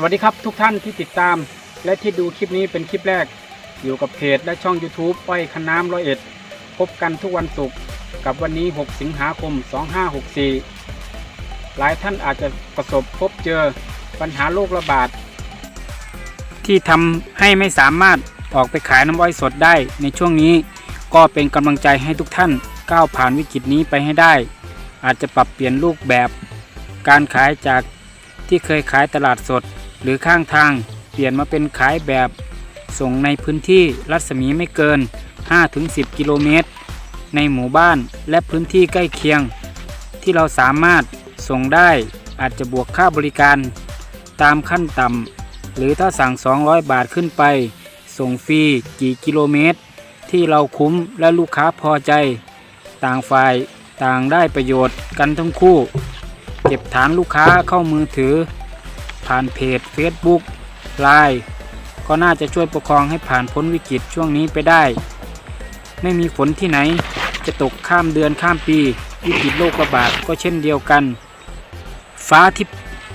สวัสดีครับทุกท่านที่ติดตาม และที่ดูคลิปนี้เป็นคลิปแรก อยู่กับเพจและช่อง YouTube อ้อยคันน้ำร้อยเอ็ดพบกันทุกวันศุกร์กับวันนี้ 6 สิงหาคม 2564 หลายท่านอาจจะประสบพบเจอปัญหาโรคระบาด ที่ทำให้ไม่สามารถออกไปขายน้ำอ้อยสดได้ในช่วงนี้ ก็เป็นกำลังใจให้ทุกท่านก้าวผ่านวิกฤตนี้ไปให้ได้ อาจจะปรับเปลี่ยนรูปแบบ การขายจากที่เคยขายตลาดสด หรือข้างทาง เปลี่ยนมาเป็นขายแบบส่งในพื้นที่รัศมีไม่เกิน 5-10 กิโลเมตร ในหมู่บ้านและพื้นที่ใกล้เคียง ที่เราสามารถส่งได้อาจจะบวกค่าบริการ ตามขั้นต่ำหรือถ้าสั่ง 200 บาทขึ้นไป ส่งฟรีกี่กิโลเมตร ที่เราคุ้มและลูกค้าพอใจ ต่างฝ่ายต่างได้ประโยชน์กันทั้งคู่ เก็บฐานลูกค้าเข้ามือถือ ผ่านเพจ Facebook ไลน์ก็น่าจะช่วยประคองให้ผ่านพ้นวิกฤตช่วงนี้ไปได้ ไม่มีฝนที่ไหนจะตกข้ามเดือนข้ามปี วิกฤตโรคระบาดก็เช่นเดียวกัน ฟ้าที่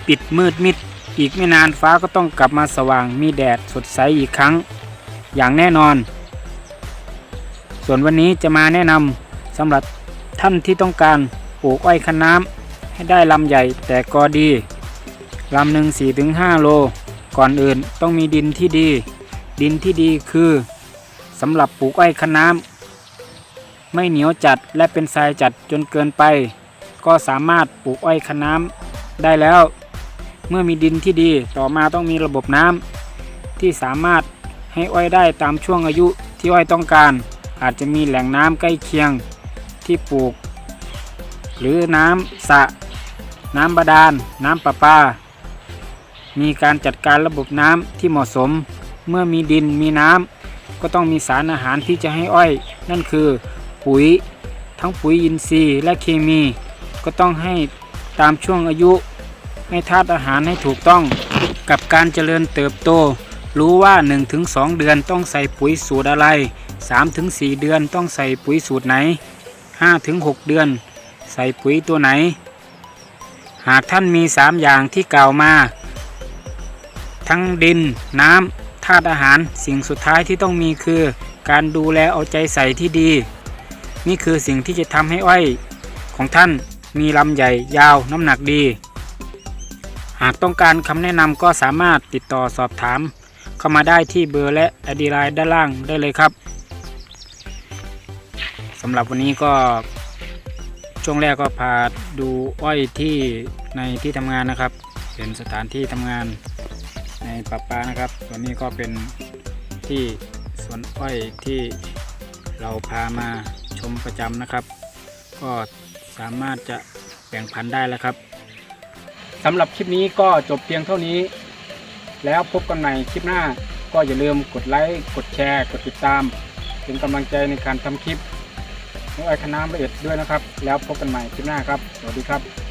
ปิดมืดมิด อีกไม่นานฟ้าก็ต้องกลับมาสว่างมีแดดสดใสอีกครั้ง อย่างแน่นอน ส่วนวันนี้จะมาแนะนำสำหรับท่านที่ต้องการปลูกอ้อยคันน้ำให้ได้ลำใหญ่แต่กอดี ลำหนึ่ง4-5 โล ก่อนอื่นต้องมีดินที่ดี ดินที่ดีคือสำหรับปลูกอ้อยคันน้ำไม่เหนียวจัดและเป็นทรายจัดจนเกินไป ก็สามารถปลูกอ้อยคันน้ำได้แล้ว เมื่อมีดินที่ดีต่อมาต้องมีระบบน้ำที่สามารถให้อ้อยได้ตามช่วงอายุที่อ้อยต้องการ อาจจะมีแหล่งน้ำใกล้เคียงที่ปลูก หรือน้ำสระน้ำบาดาลน้ำประปา มีการจัดการระบบน้ำที่เหมาะสม เมื่อมีดินมีน้ำก็ต้องมีสารอาหารที่จะให้อ้อย นั่นคือปุ๋ย ทั้งปุ๋ยอินทรีย์และเคมี ก็ต้องให้ตามช่วงอายุ ให้ธาตุอาหารให้ถูกต้อง กับการเจริญเติบโต รู้ว่า 1-2 เดือนต้องใส่ปุ๋ยสูตรอะไร 3-4 เดือนต้องใส่ปุ๋ยสูตรไหน 5-6 เดือน ใส่ปุ๋ยตัวไหน หากท่านมี 3 อย่างที่กล่าวมา ทั้งดิน น้ำธาตุอาหาร สิ่งสุดท้ายที่ต้องมีคือ การดูแลเอาใจใส่ที่ดี นี่คือสิ่งที่จะทำให้อ้อยของท่านมีลำใหญ่ยาวน้ำหนักดี หากต้องการคำแนะนำก็สามารถติดต่อสอบถาม เข้ามาได้ที่เบอร์และอดีไลน์ด้านล่างได้เลยครับสำหรับวันนี้ก็ช่วงแรกก็พาดูอ้อยที่ในที่ทำงานนะครับ เป็นสถานที่ทำงาน ในปะปานะครับส่วนนี้ก็เป็นที่สวนอ้อยที่เราพามาชมประจำนะครับ ก็สามารถจะแบ่งพันธุ์ได้แล้วครับสำหรับคลิปนี้ก็จบเพียงเท่านี้ แล้วพบกันใหม่คลิปหน้าก็อย่าลืมกดไลค์กดแชร์ กดติดตาม เป็นกำลังใจในการทำคลิปน้องไอคณะละเอียดด้วยนะครับ แล้วพบกันใหม่คลิปหน้าครับ สวัสดีครับ